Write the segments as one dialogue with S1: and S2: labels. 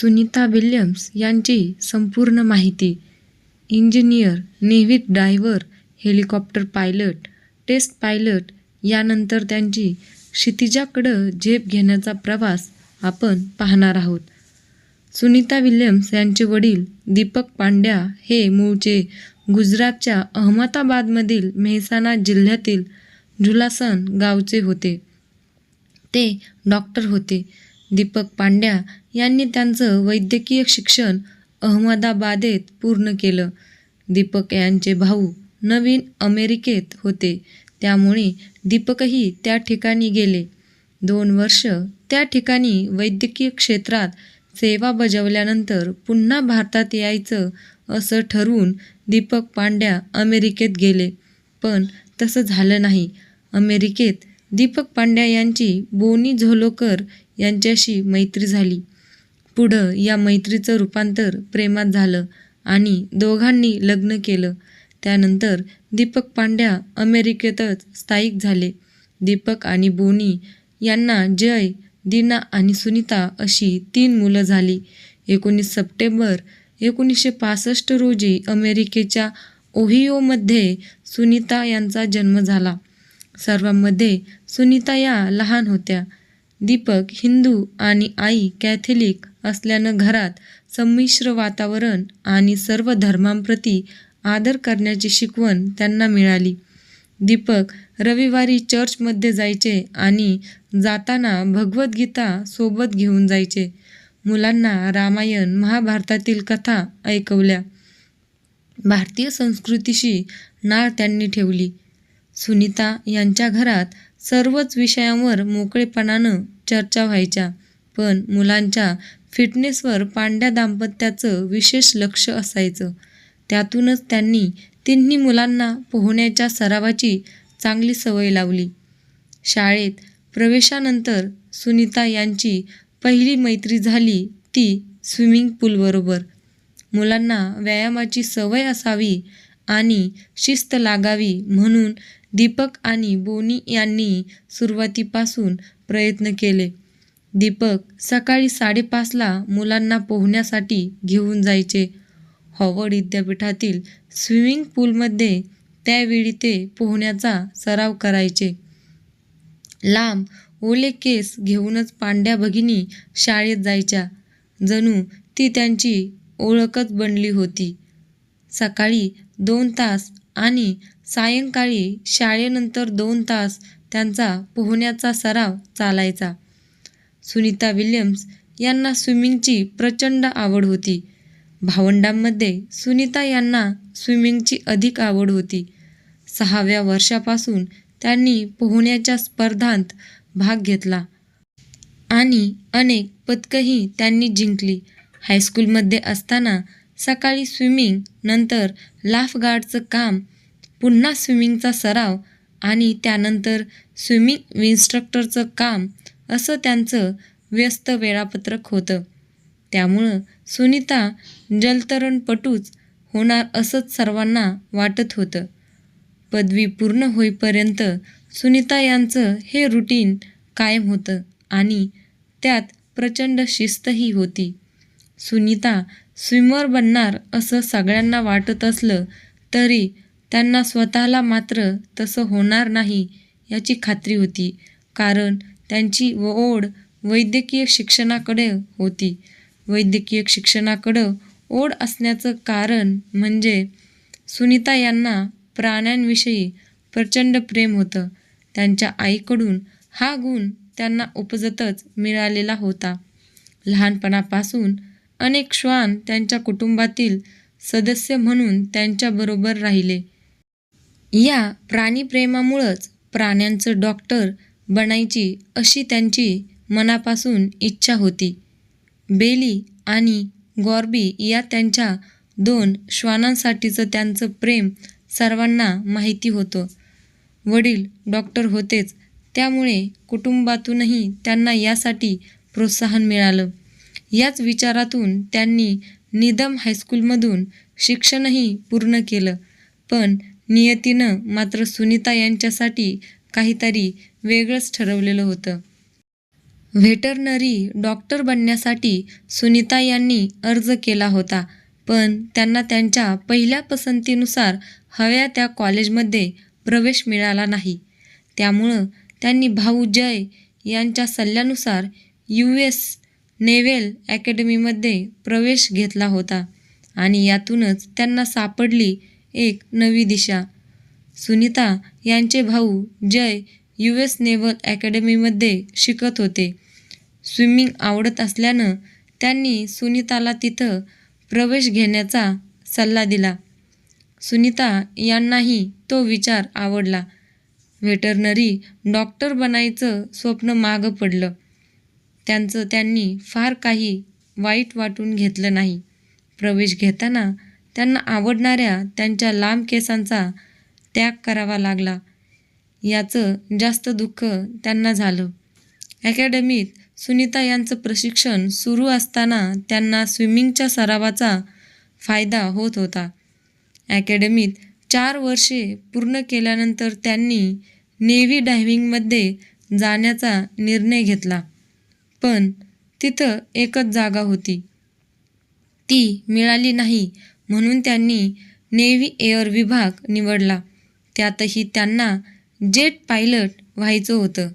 S1: Sunita Williams यांची संपूर्ण माहिती. Engineer नेव्हीत diver helicopter pilot test pilot यानंतर त्यांची क्षितिजाकडं झेप घेण्याचा प्रवास आपण पाहणार आहोत. सुनीता विल्यम्स यांचे वडील दीपक पांड्या हे मूळचे गुजरातच्या अहमदाबादमधील मेहसाणा जिल्ह्यातील झुलासन गावचे होते. ते डॉक्टर होते. दीपक पांड्या यांनी त्यांचं वैद्यकीय शिक्षण अहमदाबादेत पूर्ण केलं. दीपक यांचे भाऊ नवीन अमेरिकेत होते. त्यामुळे दीपकही त्या ठिकाणी गेले. दोन वर्ष त्या ठिकाणी वैद्यकीय क्षेत्रात सेवा बजावल्यानंतर पुन्हा भारतात यायचं असं ठरवून दीपक पांड्या अमेरिकेत गेले. पण तसं झालं नाही. अमेरिकेत दीपक पांड्या यांची बोनी झोलोकर यांच्याशी मैत्री झाली. पुढं या मैत्रीचं रूपांतर प्रेमात झालं आणि दोघांनी लग्न केलं. त्यानंतर दीपक पांड्या अमेरिकेतच स्थायिक झाले. दीपक आणि बोनी यांना जय दीना आणि सुनीता अशी तीन मुलं झाली. एकोणीस सप्टेंबर एकोणीसशे पासष्ट रोजी अमेरिकेच्या ओहिओमध्ये सुनीता यांचा जन्म झाला. सर्वांमध्ये सुनीता या लहान होत्या. दीपक हिंदू आणि आई कॅथलिक असल्यानं घरात संमिश्र वातावरण आणि सर्व धर्मांप्रती आदर करण्याची शिकवण त्यांना मिळाली. दीपक रविवारी चर्चमध्ये जायचे आणि जाताना भगवद्गीता सोबत घेऊन जायचे. मुलांना रामायण महाभारतातील कथा ऐकवल्या. भारतीय संस्कृतीशी नाळ त्यांनी ठेवली. सुनीता यांच्या घरात सर्वच विषयांवर मोकळेपणानं चर्चा व्हायच्या पण मुलांच्या फिटनेसवर पांड्या दाम्पत्याचं विशेष लक्ष असायचं. त्यातूनच त्यांनी तिन्ही मुलांना पोहण्याच्या सरावाची चांगली सवय लावली. शाळेत प्रवेशानंतर सुनीता यांची पहिली मैत्री झाली ती स्विमिंग पूलबरोबर. मुलांना व्यायामाची सवय असावी आणि शिस्त लागावी म्हणून दीपक आणि बोनी यांनी सुरुवातीपासून प्रयत्न केले. दीपक सकाळी साडेपाचला मुलांना पोहण्यासाठी घेऊन जायचे. हॉवर्ड विद्यापीठातील स्विमिंग पूलमध्ये त्यावेळी ते पोहण्याचा सराव करायचे. लांब ओले केस घेऊनच पांड्या भगिनी शाळेत जायच्या. जणू ती त्यांची ओळखच बनली होती. सकाळी दोन तास आणि सायंकाळी शाळेनंतर दोन तास त्यांचा पोहण्याचा सराव चालायचा. सुनीता विल्यम्स यांना स्विमिंगची प्रचंड आवड होती. भावंडांमध्ये सुनीता यांना स्विमिंगची अधिक आवड होती. सहाव्या वर्षापासून त्यांनी पोहण्याच्या स्पर्धांत भाग घेतला आणि अनेक पदकंही त्यांनी जिंकली. हायस्कूलमध्ये असताना सकाळी स्विमिंग नंतर लाफगार्डचं काम पुन्हा स्विमिंगचा सराव आणि त्यानंतर स्विमिंग इन्स्ट्रक्टरचं काम असं त्यांचं व्यस्त वेळापत्रक होतं. त्यामुळं सुनीता जलतरणपटूच होणार असंच सर्वांना वाटत होतं. पदवी पूर्ण होईपर्यंत सुनीता यांचं हे रुटीन कायम होतं आणि त्यात प्रचंड शिस्तही होती. सुनीता स्विमर बनणार असं सगळ्यांना वाटत असलं तरी त्यांना स्वतःला मात्र तसं होणार नाही याची खात्री होती. कारण त्यांची व ओढ वैद्यकीय शिक्षणाकडे होती. वैद्यकीय शिक्षणाकडं ओढ असण्याचं कारण म्हणजे सुनीता यांना प्राण्यांविषयी प्रचंड प्रेम होतं. त्यांच्या आईकडून हा गुण त्यांना उपजतच मिळालेला होता. लहानपणापासून अनेक श्वान त्यांच्या कुटुंबातील सदस्य म्हणून त्यांच्याबरोबर राहिले. या प्राणीप्रेमामुळंच प्राण्यांचं डॉक्टर बनायची अशी त्यांची मनापासून इच्छा होती. बेली आणि गॉर्बी या त्यांच्या दोन श्वानांसाठीचं त्यांचं प्रेम सर्वांना माहिती होतं. वडील डॉक्टर होतेच त्यामुळे कुटुंबातूनही त्यांना यासाठी प्रोत्साहन मिळालं. याच विचारातून त्यांनी निदम हायस्कूलमधून शिक्षणही पूर्ण केलं. पण नियतीनं मात्र सुनीता यांच्यासाठी काहीतरी वेगळंच ठरवलेलं होतं. व्हेटरनरी डॉक्टर बनण्यासाठी सुनीता यांनी अर्ज केला होता पण त्यांना त्यांच्या पहिल्या पसंतीनुसार हव्या त्या कॉलेजमध्ये प्रवेश मिळाला नाही. त्यामुळं त्यांनी भाऊ जय यांच्या सल्ल्यानुसार यू एस नेव्हल अकॅडमीमध्ये प्रवेश घेतला होता आणि यातूनच त्यांना सापडली एक नवी दिशा. सुनीता यांचे भाऊ जय यू एस नेव्हल अकॅडमीमध्ये शिकत होते. स्विमिंग आवडत असल्यानं त्यांनी सुनीताला तिथं प्रवेश घेण्याचा सल्ला दिला. सुनीता यांनाही तो विचार आवडला. व्हेटरनरी डॉक्टर बनायचं स्वप्न मागं पडलं. त्यांचं त्यांनी फार काही वाईट वाटून घेतलं नाही. प्रवेश घेताना त्यांना आवडणाऱ्या त्यांच्या लांब केसांचा त्याग करावा लागला. याचं जास्त दुःख त्यांना झालं. अकॅडमीत सुनीता यांचं प्रशिक्षण सुरू असताना त्यांना स्विमिंगच्या सरावाचा फायदा होत होता. अकॅडमीत चार वर्षे पूर्ण केल्यानंतर त्यांनी नेव्ही डायव्हिंगमध्ये जाण्याचा निर्णय घेतला. पण तिथं एकच जागा होती. ती मिळाली नाही म्हणून त्यांनी नेव्ही एअर विभाग निवडला. त्यातही त्यांना जेट पायलट व्हायचं होतं.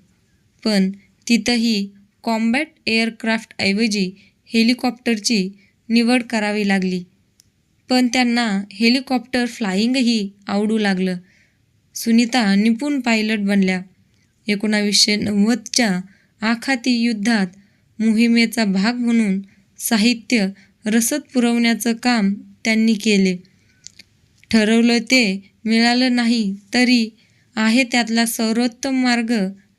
S1: पण तिथंही कॉम्बॅट एअरक्राफ्टऐवजी हेलिकॉप्टरची निवड करावी लागली. पण त्यांना हेलिकॉप्टर फ्लाईंगही आवडू लागलं. सुनीता निपुण पायलट बनल्या. एकोणावीसशे नव्वदच्या आखाती युद्धात मोहिमेचा भाग म्हणून साहित्य रसद पुरवण्याचं काम त्यांनी केले. ठरवलं ते मिळालं नाही तरी आहे त्यातला सर्वोत्तम मार्ग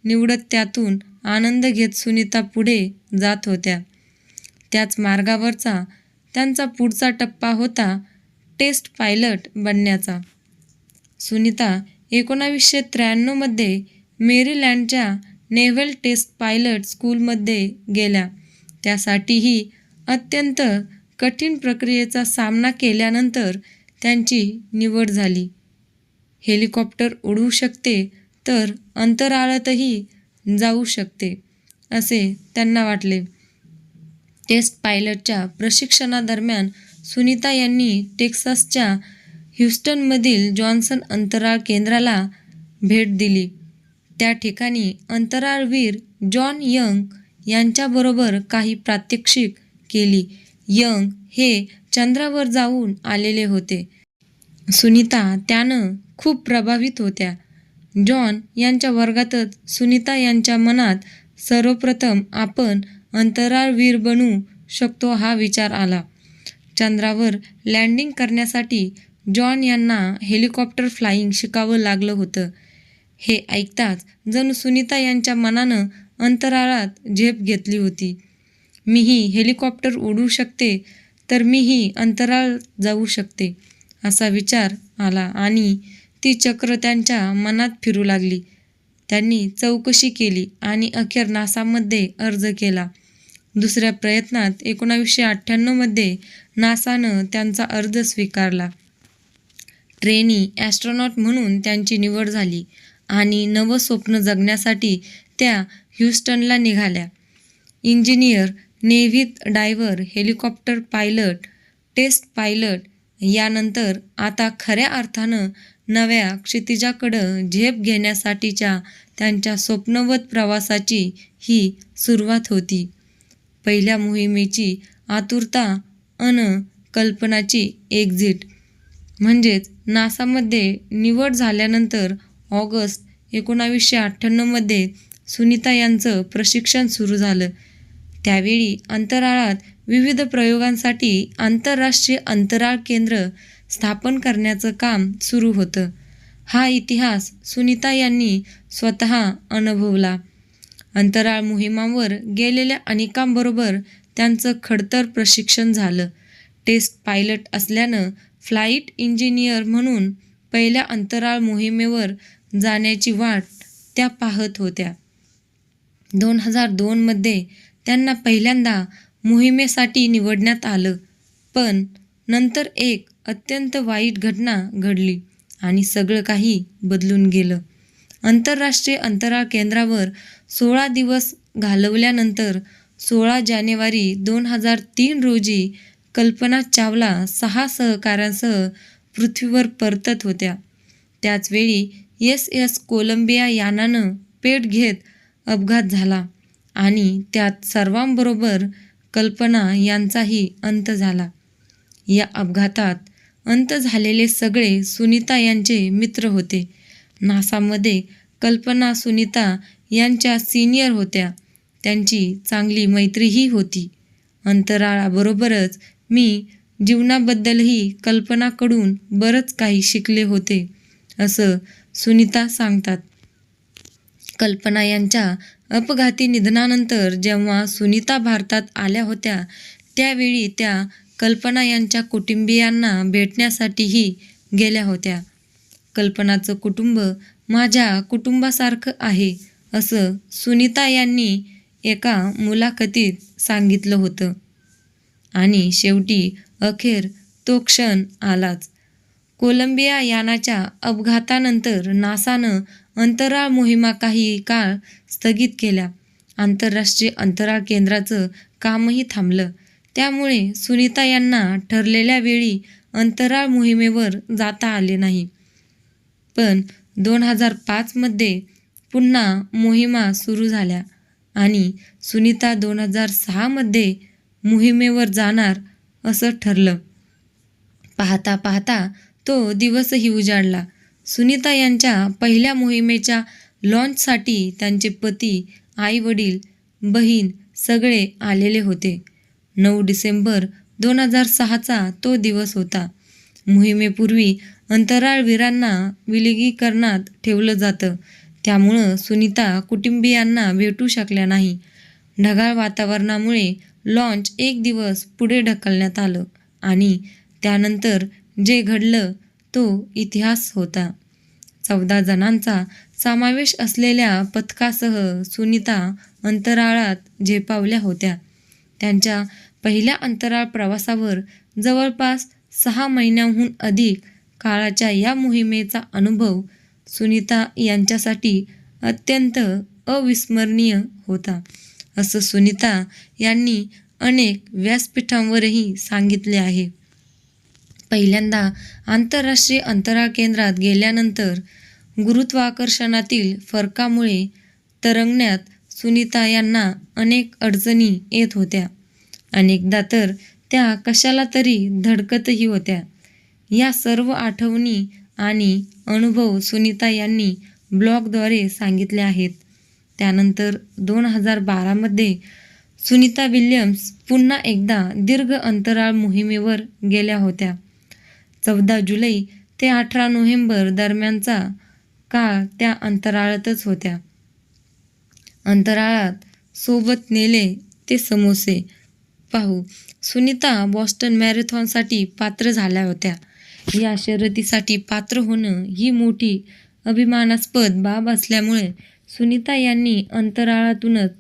S1: निवडत त्यातून आनंद घेत सुनीता पुढे जात होत्या. त्याच मार्गावरचा त्यांचा पुढचा टप्पा होता टेस्ट पायलट बनण्याचा. सुनीता एकोणावीसशे त्र्याण्णवमध्ये मेरीलँडच्या नेव्हल टेस्ट पायलट स्कूलमध्ये गेल्या. त्यासाठीही अत्यंत कठीण प्रक्रियेचा सामना केल्यानंतर त्यांची निवड झाली. हेलिकॉप्टर उडवू शकते तर अंतराळातही जाऊ शकते असे त्यांना वाटले. टेस्ट पायलटच्या प्रशिक्षणादरम्यान सुनीता यांनी टेक्सासच्या ह्युस्टनमधील जॉन्सन अंतराळ केंद्राला भेट दिली. त्या ठिकाणी अंतराळवीर जॉन यंग यांच्याबरोबर काही प्रात्यक्षिक केली. यंग हे चंद्रावर जाऊन आलेले होते. सुनीता त्यानं खूप प्रभावित होत्या. जॉन यांच्या वर्गातच सुनीता यांच्या मनात सर्वप्रथम आपण अंतराळवीर बनू शकतो हा विचार आला. चंद्रावर लँडिंग करण्यासाठी जॉन यांना हेलिकॉप्टर फ्लाईंग शिकावं लागलं होतं. हे ऐकताच जणू सुनीता यांच्या मनानं अंतराळात झेप घेतली होती. मीही हेलिकॉप्टर उडू शकते तर मीही अंतराळ जाऊ शकते असा विचार आला आणि ती चक्र त्यांच्या मनात फिरू लागली. त्यांनी चौकशी केली आणि अखेर नासामध्ये अर्ज केला. दुसऱ्या प्रयत्नात एकोणावीसशे अठ्ठ्याण्णवमध्ये नासानं त्यांचा अर्ज स्वीकारला. ट्रेनी ॲस्ट्रॉनॉट म्हणून त्यांची निवड झाली आणि नवं स्वप्न जगण्यासाठी त्या ह्युस्टनला निघाल्या. Engineer नेव्हीत diver helicopter pilot test pilot यानंतर आता खऱ्या अर्थानं नव्या क्षितिजाकडं झेप घेण्यासाठीच्या त्यांच्या स्वप्नवत प्रवासाची ही सुरुवात होती. पहिल्या मोहिमेची आतुरता अन कल्पनाची एक्झिट. म्हणजेच नासामध्ये निवड झाल्यानंतर ऑगस्ट एकोणावीसशे अठ्ठ्याण्णवमध्ये सुनीता यांचं प्रशिक्षण सुरू झालं. त्यावेळी अंतराळात विविध प्रयोगांसाठी आंतरराष्ट्रीय अंतराळ केंद्र स्थापन करण्याचं काम सुरू होतं. हा इतिहास सुनीता यांनी स्वतः अनुभवला. अंतराळ मोहिमांवर गेलेल्या अनेकांबरोबर त्यांचं खडतर प्रशिक्षण झालं. टेस्ट पायलट असल्यानं फ्लाईट इंजिनियर म्हणून पहिल्या अंतराळ मोहिमेवर जाण्याची वाट त्या पाहत होत्या. दोन हजार दोनमध्ये त्यांना पहिल्यांदा मोहिमेसाठी निवडण्यात आलं. पण नंतर एक अत्यंत वाईट घटना घडली आणि सगळं काही बदलून गेलं. आंतरराष्ट्रीय अंतराळ केंद्रावर सोळा दिवस घालवल्यानंतर सोळा जानेवारी दोन हजार तीन रोजी कल्पना चावला सहा सहकाऱ्यांसह पृथ्वीवर परतत होत्या. त्याचवेळी एस एस कोलंबिया यानानं पेट घेत अपघात झाला आणि त्यात सर्वांबरोबर कल्पना यांचाही अंत झाला. या अपघातात अंत झालेले सगळे सुनीता यांचे मित्र होते. नासामध्ये कल्पना सुनीता यांच्या सिनियर होत्या. त्यांची चांगली मैत्रीही होती. अंतराळाबरोबरच मी जीवनाबद्दलही कल्पनाकडून बरंच काही शिकले होते असं सुनीता सांगतात. कल्पना यांच्या अपघाती निधनानंतर जेव्हा सुनीता भारतात आल्या होत्या त्यावेळी त्या कल्पना यांच्या कुटुंबियांना भेटण्यासाठीही गेल्या होत्या. कल्पनाचं कुटुंब माझ्या कुटुंबासारखं आहे असं सुनीता यांनी एका मुलाखतीत सांगितलं होतं. आणि शेवटी अखेर तो क्षण आलाच. कोलंबिया यानाच्या अपघातानंतर नासानं अंतराळ मोहिमा काही काळ स्थगित केल्या. आंतरराष्ट्रीय अंतराळ केंद्राचं कामही थांबलं. त्यामुळे सुनीता यांना ठरलेल्या वेळी अंतराळ मोहिमेवर जाता आले नाही. पण दोन हजार पाचमध्ये पुन्हा मोहिमा सुरू झाल्या आणि सुनीता दोन हजार सहामध्ये मोहिमेवर जाणार असं ठरलं. पाहता पाहता तो दिवसही उजाडला. सुनीता यांच्या पहिल्या मोहिमेच्या लॉन्चसाठी त्यांचे पती आई वडील बहीण सगळे आलेले होते. नऊ डिसेंबर दोन हजार सहाचा तो दिवस होता. मोहिमेपूर्वी अंतराळवीरांना विलगीकरणात ठेवलं जातं. त्यामुळं सुनीता कुटुंबियांना भेटू शकल्या नाही. ढगाळ वातावरणामुळे लॉन्च एक दिवस पुढे ढकलण्यात आलं आणि त्यानंतर जे घडलं तो इतिहास होता. चौदा जणांचा समावेश असलेल्या पथकासह सुनीता अंतराळात झेपावल्या होत्या. त्यांच्या पहिल्या अंतराळ प्रवासावर जवळपास सहा महिन्यांहून अधिक काळाच्या या मोहिमेचा अनुभव सुनीता यांच्यासाठी अत्यंत अविस्मरणीय होता. असं सुनीता यांनी अनेक व्यासपीठांवरही सांगितले आहे. पहिल्यांदा आंतरराष्ट्रीय अंतराळ केंद्रात गेल्यानंतर गुरुत्वाकर्षणातील फरकामुळे तरंगण्यात सुनीता यांना अनेक अडचणी येत होत्या. अनेकदा तर त्या कशाला तरी धडकतही होत्या. या सर्व आठवणी आणि अनुभव सुनीता यांनी ब्लॉगद्वारे सांगितले आहेत. त्यानंतर दोन हजार बारामध्ये सुनीता विल्यम्स पुन्हा एकदा दीर्घ अंतराळ मोहिमेवर गेल्या होत्या. चौदा जुलै ते अठरा नोव्हेंबर दरम्यानचा काळ त्या अंतराळातच होत्या. अंतराळात सोबत नेले ते समोसे. पाहू. सुनीता बॉस्टन मॅरेथॉनसाठी पात्र झाल्या होत्या. या शर्यतीसाठी पात्र होणं ही मोठी अभिमानास्पद बाब असल्यामुळे सुनीता यांनी अंतराळातूनच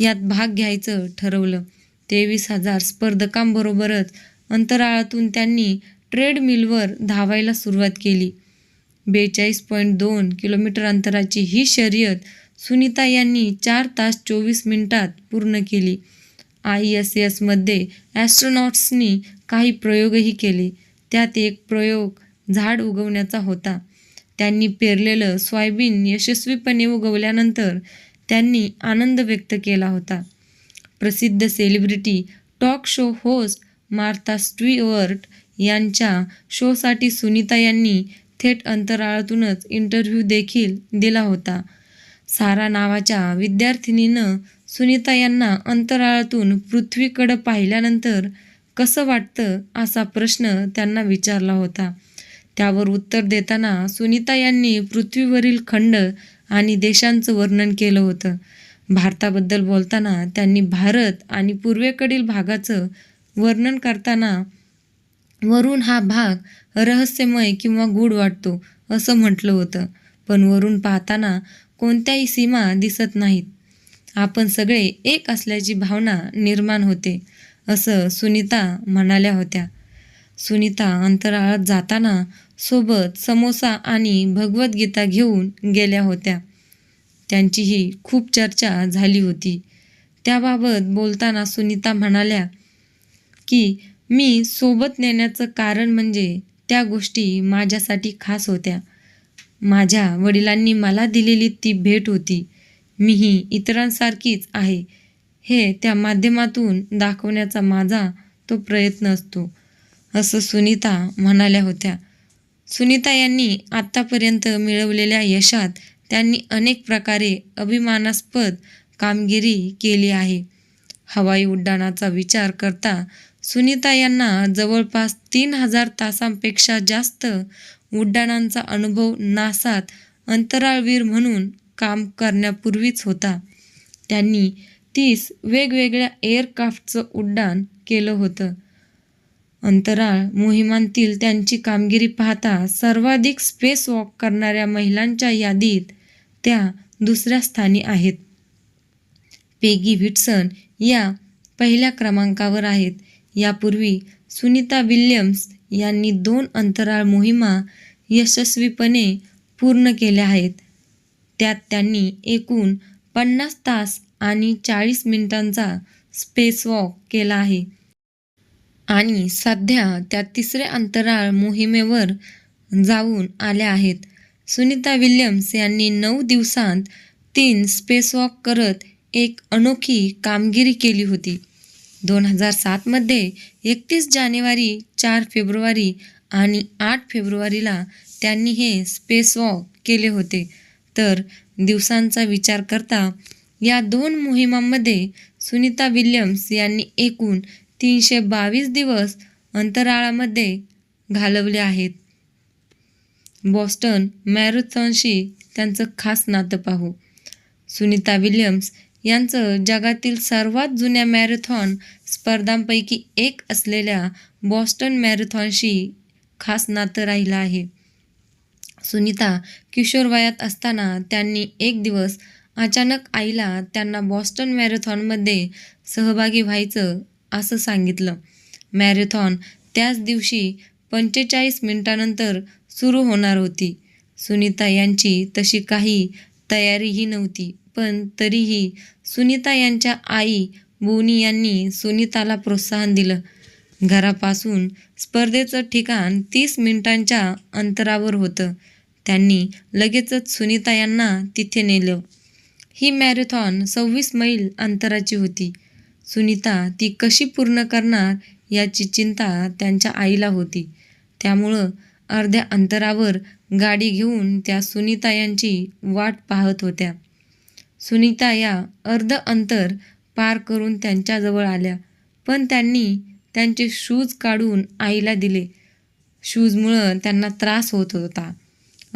S1: यात भाग घ्यायचं ठरवलं. तेवीस हजार स्पर्धकांबरोबरच अंतराळातून त्यांनी ट्रेडमिलवर धावायला सुरुवात केली. बेचाळीस पॉईंट दोन किलोमीटर अंतराची ही शर्यत सुनीता यांनी चार तास चोवीस मिनिटात पूर्ण केली. आय एस एसमध्ये ॲस्ट्रोनॉट्सनी काही प्रयोगही केले. त्यात एक प्रयोग झाड उगवण्याचा होता. त्यांनी पेरलेलं सोयाबीन यशस्वीपणे उगवल्यानंतर त्यांनी आनंद व्यक्त केला होता. प्रसिद्ध celebrity talk show host Martha Stewart यांच्या शोसाठी सुनीता यांनी थेट अंतराळातूनच इंटरव्ह्यू देखील दिला होता. सारा नावाच्या विद्यार्थिनीनं सुनीता यांना अंतराळातून पृथ्वीकडं पाहिल्यानंतर कसं वाटतं असा प्रश्न त्यांना विचारला होता. त्यावर उत्तर देताना सुनीता यांनी पृथ्वीवरील खंड आणि देशांचं वर्णन केलं होतं. भारताबद्दल बोलताना त्यांनी भारत आणि पूर्वेकडील भागाचं वर्णन करताना वरून हा भाग रहस्यमय किंवा गूढ वाटतो असं म्हटलं होतं. पण वरून पाहताना कोणत्याही सीमा दिसत नाहीत. आपण सगळे एक असल्याची भावना निर्माण होते असं सुनीता म्हणाल्या होत्या. सुनीता अंतराळात जाताना सोबत समोसा आणि भगवद्गीता घेऊन गेल्या होत्या. त्यांचीही खूप चर्चा झाली होती. त्याबाबत बोलताना सुनीता म्हणाल्या की मी सोबत नेण्याचं कारण म्हणजे त्या गोष्टी माझ्यासाठी खास होत्या. माझ्या वडिलांनी मला दिलेली ती भेट होती. मीही इतरांसारखीच आहे. हे त्या माध्यमातून दाखवण्याचा माझा तो प्रयत्न असतो. असं सुनीता म्हणाल्या होत्या. सुनीता यांनी आत्तापर्यंत मिळवलेल्या यशात त्यांनी अनेक प्रकारे अभिमानास्पद कामगिरी केली आहे. हवाई उड्डाणाचा विचार करता सुनीता यांना जवळपास तीन हजार तासांपेक्षा जास्त उड्डाणांचा अनुभव नासात अंतराळवीर म्हणून काम करण्यापूर्वीच होता. त्यांनी तीस वेगवेगळ्या एअरक्राफ्टचं उड्डाण केलं होतं. अंतराळ मोहिमांतील त्यांची कामगिरी पाहता सर्वाधिक स्पेस वॉक करणाऱ्या महिलांच्या यादीत त्या दुसऱ्या स्थानी आहेत. पेगी व्हिटसन या पहिल्या क्रमांकावर आहेत. यापूर्वी सुनीता विल्यम्स यांनी दोन अंतराळ मोहिमा यशस्वीपणे पूर्ण केल्या आहेत. त्यात त्यांनी एकूण पन्नास तास आणि चाळीस मिनिटांचा स्पेसवॉक केला आहे. आणि सध्या त्या तिसऱ्या अंतराळ मोहिमेवर जाऊन आल्या आहेत. सुनीता विल्यम्स यांनी नऊ दिवसांत तीन स्पेसवॉक करत एक अनोखी कामगिरी केली होती. दोन हजार सातमध्ये एकतीस जानेवारी चार फेब्रुवारी आणि आठ फेब्रुवारीला त्यांनी हे स्पेसवॉक केले होते. तर दिवसांचा विचार करता या दोन मोहिमांमध्ये सुनीता विल्यम्स यांनी एकूण तीनशे बावीस दिवस अंतराळामध्ये घालवले आहेत. बॉस्टन मॅरेथॉनशी त्यांचं खास नातं पाहू. सुनीता विल्यम्स यांचं जगातील सर्वात जुन्या मॅरेथॉन स्पर्धांपैकी एक असलेल्या बॉस्टन मॅरेथॉनशी खास नातं राहिलं आहे. सुनीता किशोरवयात असताना त्यांनी एक दिवस अचानक आईला त्यांना बॉस्टन मॅरेथॉनमध्ये सहभागी व्हायचं असं सांगितलं. मॅरेथॉन त्याच दिवशी पंचेचाळीस मिनिटानंतर सुरू होणार होती. सुनीता यांची तशी काही तयारीही नव्हती पण तरीही सुनीता यांच्या आई बोनी यांनी सुनीताला प्रोत्साहन दिलं. घरापासून स्पर्धेचं ठिकाण तीस मिनिटांच्या अंतरावर होतं. त्यांनी लगेचच सुनीता यांना तिथे नेलं. ही मॅरेथॉन सव्वीस मैल अंतराची होती. सुनीता ती कशी पूर्ण करणार याची चिंता त्यांच्या आईला होती. त्यामुळं अर्ध्या अंतरावर गाडी घेऊन त्या सुनीता यांची वाट पाहत होत्या. सुनीता या अर्ध अंतर पार करून त्यांच्याजवळ आल्या पण त्यांनी त्यांचे शूज काढून आईला दिले. शूजमुळं त्यांना त्रास होत होता.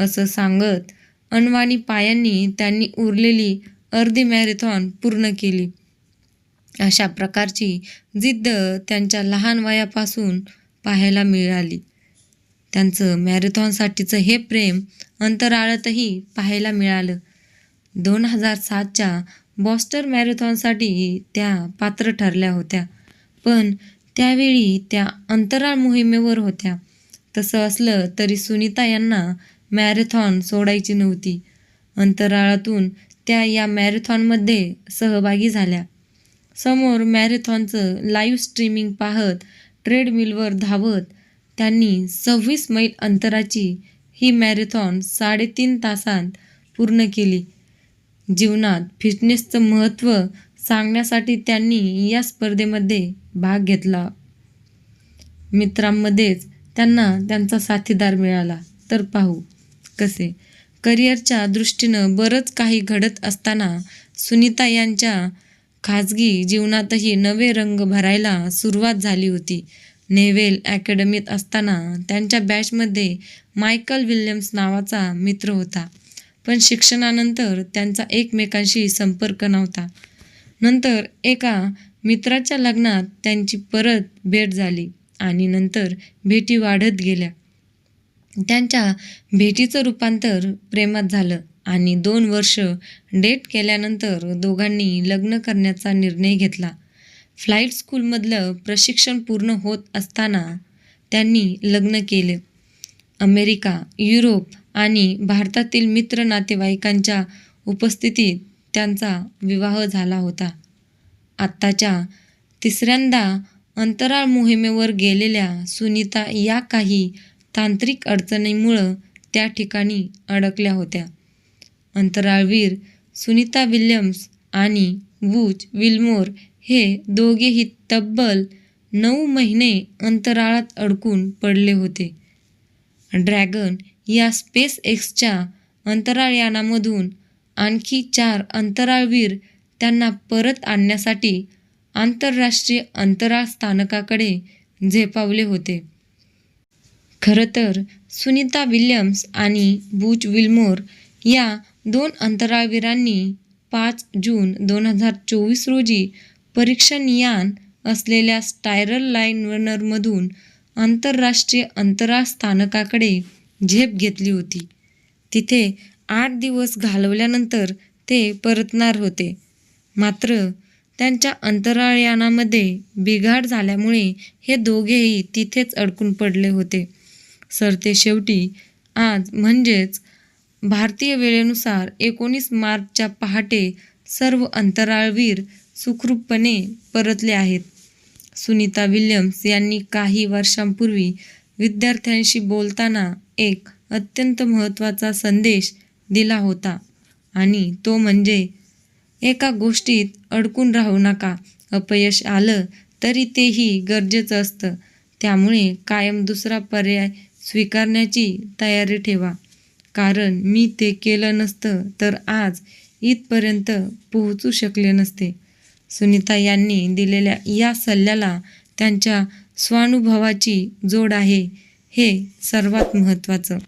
S1: असं सांगत अनवाणी पायांनी त्यांनी उरलेली अर्धी मॅरेथॉन पूर्ण केली. अशा प्रकारची जिद्द त्यांच्या लहान वयापासून पाहायला मिळाली. त्यांचं मॅरेथॉनसाठीचं हे प्रेम अंतराळातही पाहायला मिळालं. दोन हजार सातच्या बॉस्टर मॅरेथॉनसाठी त्या पात्र ठरल्या होत्या. पण त्यावेळी त्या अंतराळ मोहिमेवर होत्या. तसं असलं तरी सुनीता यांना मॅरेथॉन सोडायची नव्हती. अंतराळातून त्या या मॅरेथॉनमध्ये सहभागी झाल्या. समोर मॅरेथॉनचं लाईव्ह स्ट्रीमिंग पाहत ट्रेडमिलवर धावत त्यांनी सव्वीस मैल अंतराची ही मॅरेथॉन साडेतीन तासांत पूर्ण केली. जीवनात फिटनेसचं महत्त्व सांगण्यासाठी त्यांनी या स्पर्धेमध्ये भाग घेतला. मित्रांमध्येच त्यांना त्यांचा साथीदार मिळाला. तर पाहू. कसे? करिअरच्या दृष्टीनं बरंच काही घडत असताना सुनीता यांच्या खाजगी जीवनातही नवे रंग भरायला सुरुवात झाली होती. नेव्हेल अकॅडमीत असताना त्यांच्या बॅचमध्ये मायकल विल्यम्स नावाचा मित्र होता. पण शिक्षणानंतर त्यांचा एकमेकांशी संपर्क नव्हता. नंतर एका मित्राच्या लग्नात त्यांची परत भेट झाली आणि नंतर भेटी वाढत गेल्या. त्यांच्या भेटीचं रूपांतर प्रेमात झालं आणि दोन वर्ष डेट केल्यानंतर दोघांनी लग्न करण्याचा निर्णय घेतला. फ्लाईट स्कूलमधलं प्रशिक्षण पूर्ण होत असताना त्यांनी लग्न केले. अमेरिका युरोप आणि भारतातील मित्र नातेवाईकांच्या उपस्थितीत त्यांचा विवाह झाला होता. आत्ताच्या तिसऱ्यांदा अंतराळ मोहिमेवर गेलेल्या सुनीता या काही तांत्रिक अडचणींमुळं त्या ठिकाणी अडकल्या होत्या. अंतराळवीर सुनीता विल्यम्स आणि वूच विल्मोर हे दोघेही तब्बल नऊ महिने अंतराळात अडकून पडले होते. ड्रॅगन या स्पेस एक्सच्या अंतराळयानामधून आणखी चार अंतराळवीर त्यांना परत आणण्यासाठी आंतरराष्ट्रीय अंतराळ स्थानकाकडे झेपावले होते. खरं तर सुनीता विल्यम्स आणि बूच विल्मोर या दोन अंतराळवीरांनी पाच जून दोन हजार चोवीस रोजी परीक्षण यान असलेल्या स्टायरल लाईनरमधून आंतरराष्ट्रीय अंतराळ स्थानकाकडे झेप घेतली होती. तिथे आठ दिवस घालवल्यानंतर ते परतणार होते. मात्र त्यांच्या अंतराळयानामध्ये बिघाड झाल्यामुळे हे दोघेही तिथेच अडकून पडले होते. सरते शेवटी. आज म्हणजेच भारतीय वेळेनुसार एकोणीस मार्चच्या पहाटे सर्व अंतराळवीर सुखरूपपणे परतले आहेत. सुनीता विल्यम्स यांनी काही वर्षांपूर्वी विद्यार्थ्यांशी बोलताना एक अत्यंत महत्त्वाचा संदेश दिला होता आणि तो म्हणजे एका गोष्टीत अडकून राहू नका अपयश आलं तरी तेही गरजेचं असतं. त्यामुळे कायम दुसरा पर्याय स्वीकारण्याची तयारी ठेवा. कारण मी ते केलं नसतं तर आज इथपर्यंत पोहोचू शकले नसते. सुनीता यांनी दिलेल्या या सल्ल्याला त्यांच्या स्वानुभवाची जोड आहे. हे सर्वात महत्त्वाचं.